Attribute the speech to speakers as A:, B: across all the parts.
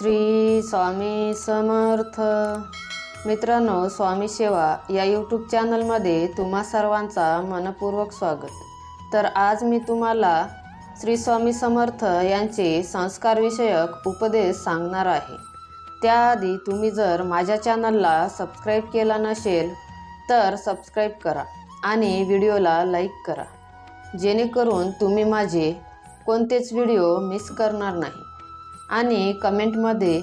A: श्री स्वामी समर्थ. मित्रांनो स्वामी सेवा या यूट्यूब चॅनलमध्ये तुम्हा सर्वांचा मनपूर्वक स्वागत. तर आज मी तुम्हाला श्री स्वामी समर्थ यांचे संस्कारविषयक उपदेश सांगणार आहे. त्याआधी तुम्ही जर माझ्या चॅनलला सबस्क्राईब केला नसेल तर सबस्क्राईब करा आणि व्हिडिओला लाईक करा. जेणेकरून तुम्ही माझे कोणतेच व्हिडिओ मिस करणार नाही. आणि कमेंटमध्ये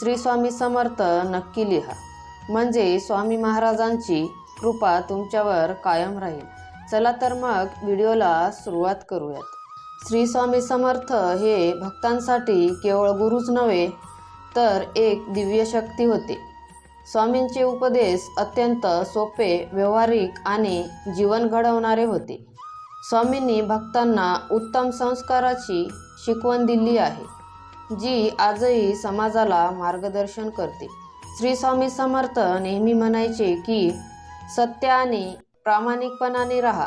A: श्री स्वामी समर्थ नक्की लिहा. म्हणजे स्वामी महाराजांची कृपा तुमच्यावर कायम राहील. चला तर मग व्हिडिओला सुरुवात करूयात. श्री स्वामी समर्थ हे भक्तांसाठी केवळ गुरुच नव्हे तर एक दिव्य शक्ती होते. स्वामींचे उपदेश अत्यंत सोपे व्यवहारिक आणि जीवन घडवणारे होते. स्वामींनी भक्तांना उत्तम संस्काराची शिकवण दिली आहे. जी आजही समाजाला मार्गदर्शन करते. श्री स्वामी समर्थ नेहमी म्हणायचे की सत्य आणि प्रामाणिकपणाने राहा.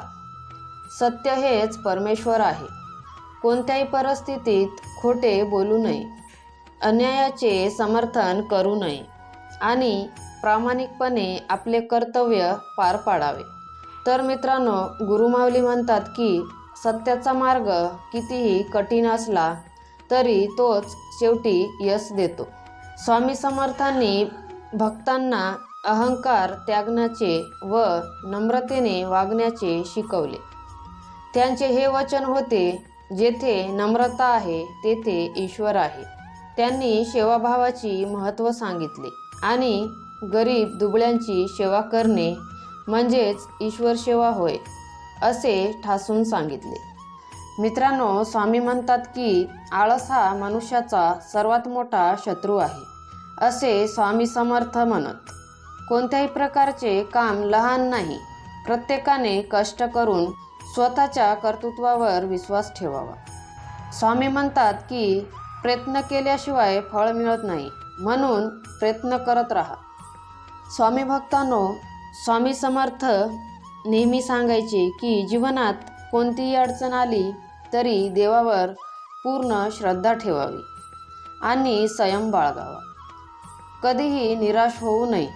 A: सत्य हेच परमेश्वर आहे. कोणत्याही परिस्थितीत खोटे बोलू नये. अन्यायाचे समर्थन करू नये आणि प्रामाणिकपणे आपले कर्तव्य पार पाडावे. तर मित्रांनो गुरुमावली म्हणतात की सत्याचा मार्ग कितीही कठीण असला तरी तोच शेवटी यश देतो. स्वामी समर्थांनी भक्तांना अहंकार त्यागण्याचे व नम्रतेने वागण्याचे शिकवले. त्यांचे हे वचन होते जेथे नम्रता आहे तेथे ईश्वर आहे. त्यांनी सेवाभावाची महत्त्व सांगितले आणि गरीब दुबळ्यांची सेवा करणे म्हणजेच ईश्वर सेवा होय असे ठासून सांगितले. मित्रांनो स्वामी म्हणतात की आळस हा मनुष्याचा सर्वात मोठा शत्रू आहे असे स्वामी समर्थ म्हणत. कोणत्याही प्रकारचे काम लहान नाही प्रत्येकाने कष्ट करून स्वतःच्या कर्तृत्वावर विश्वास ठेवावा. स्वामी म्हणतात की प्रयत्न केल्याशिवाय फळ मिळत नाही म्हणून प्रयत्न करत राहा. स्वामी भक्तांनो स्वामी समर्थ नेहमी सांगायचे की जीवनात कोणतीही अडचण आली तरी देवावर पूर्ण श्रद्धा ठेवावी आणि संयम बाळगावा. कधीही निराश होऊ नये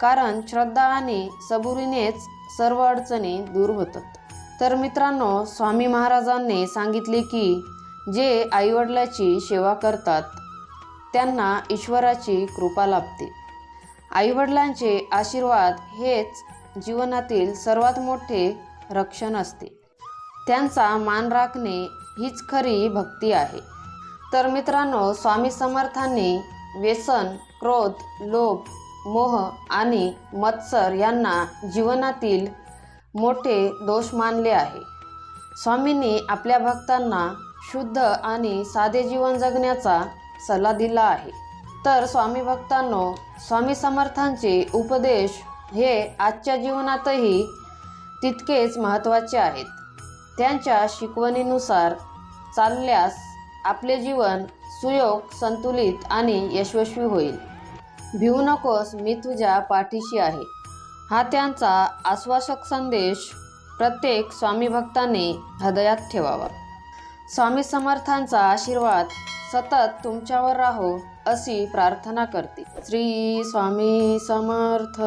A: कारण श्रद्धा आणि सबुरीनेच सर्व अडचणी दूर होतात. तर मित्रांनो स्वामी महाराजांनी सांगितले की जे आईवडिलाची सेवा करतात त्यांना ईश्वराची कृपा लाभते. आईवडिलांचे आशीर्वाद हेच जीवनातील सर्वात मोठे रक्षण असते. त्यांचा मान राखणे हीच खरी भक्ती आहे. तर मित्रांनो स्वामी समर्थांनी व्यसन क्रोध लोभ मोह आणि मत्सर यांना जीवनातील मोठे दोष मानले आहे. स्वामींनी आपल्या भक्तांना शुद्ध आणि साधे जीवन जगण्याचा सल्ला दिला आहे. तर स्वामी भक्तांनो स्वामी समर्थांचे उपदेश हे आजच्या जीवनातही तितकेच महत्त्वाचे आहेत. त्यांच्या शिकवणीनुसार चालल्यास आपले जीवन सुयोग संतुलित आणि यशस्वी होईल. भिवू नकोस मी तुझ्या पाठीशी आहे. हा त्यांचा आश्वासक संदेश प्रत्येक स्वामी भक्ताने हृदयात ठेवावा. स्वामी समर्थांचा आशीर्वाद सतत तुमच्यावर राहो अशी प्रार्थना करते. श्री स्वामी समर्थ.